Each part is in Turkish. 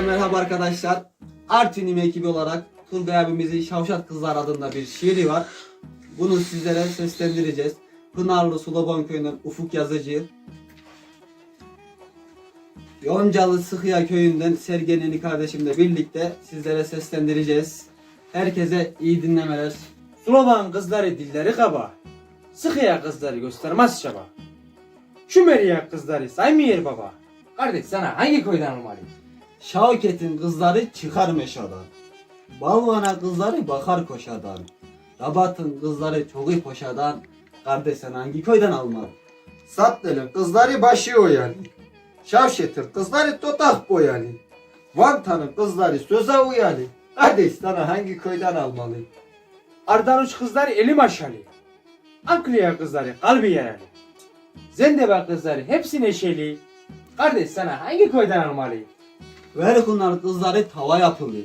Herkese merhaba arkadaşlar. Artvinim ekibi olarak Turgay abimizin Şavşat Kızlar adında bir şiiri var. Bunu sizlere seslendireceğiz. Pınarlı Sulabon köyünden Ufuk Yazıcı. Yoncalı Sıkıya köyünden Sergeneli kardeşimle birlikte sizlere seslendireceğiz. Herkese iyi dinlemeler. Slovan kızları dilleri kaba. Sıkıya kızları göstermez çaba. Şümeriye kızları saymıyor baba. Kardeş sana hangi köyden almalıyım? Şavket'in kızları çıkar meşadan. Balvana kızları bakar koşadan. Rabat'ın kızları çok iyi poşadan. Kardeş sen hangi köyden almadın? Sattel'in kızları başı oyalı. Şavşet'in kızları totak boyalı. Vantan'ın kızları söze uyalı. Kardeş sana hangi köyden almalı? Ardanuç kızları eli maşalı. Ankliya kızları kalbi yaralı. Zendeba kızları hepsi neşeli. Kardeş sana hangi köyden almalıyım? Verhunar kızları tava yapılı.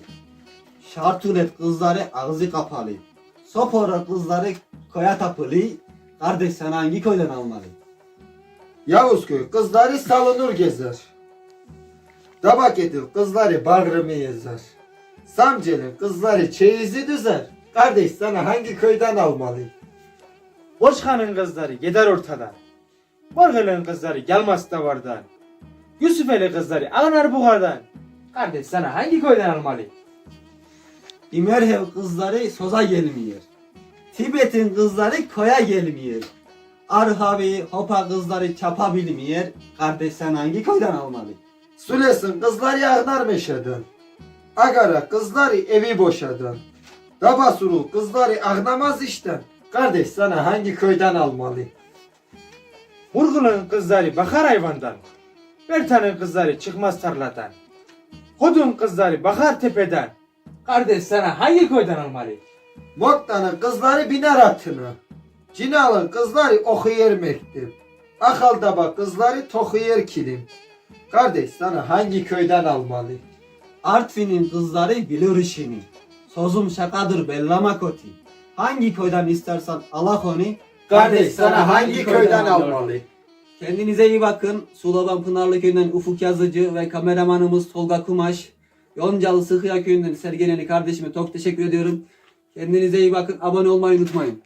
Şartulet kızları ağzı kapalı. Sopora kızları koya tapılı. Kardeş sen hangi köyden almalı? Yavuzköy kızları salınır gezer. Tabaket'in kızları bağrımı yazar. Samcel'in kızları çeyizi düzer. Kardeş sana hangi köyden almalı? Boşkanın kızları gider ortadan. Borgel'in kızları gelmez davardan. Yusufeli kızları ağlar buhardan. Kardeş sana hangi köyden almalıyım? İmerhev kızları soza gelmiyor. Tibet'in kızları koya gelmiyor. Arhavi, hopa kızları çapa bilmiyor. Kardeş sen hangi köyden almalı? Sülesin kızları ağlar meşeden. Agara kızları evi boşadan. Dabasuru kızları ağlamaz işten. Kardeş sana hangi köyden almalı? Murgul'un kızları bakar hayvandan. Bertan'ın kızları çıkmaz tarladan. Hodun kızları bakar tepeden. Kardeş sana hangi köyden almalıyım? Mokta'nın kızları biner atına. Cinal'ın kızları okuyor mektep. Akaldaba kızları tokuyor kilim. Kardeş sana hangi köyden almalı? Artvin'in kızları bilir işini. Sozum şakadır bellama koti. Hangi köyden istersen ala konu. Kardeş sana hangi köyden almalı? Kendinize iyi bakın. Sulaban Pınarlı köyünden Ufuk Yazıcı ve kameramanımız Tolga Kumaş. Yoncalı Sıkıya köyünden Sergeneli kardeşime çok teşekkür ediyorum. Kendinize iyi bakın. Abone olmayı unutmayın.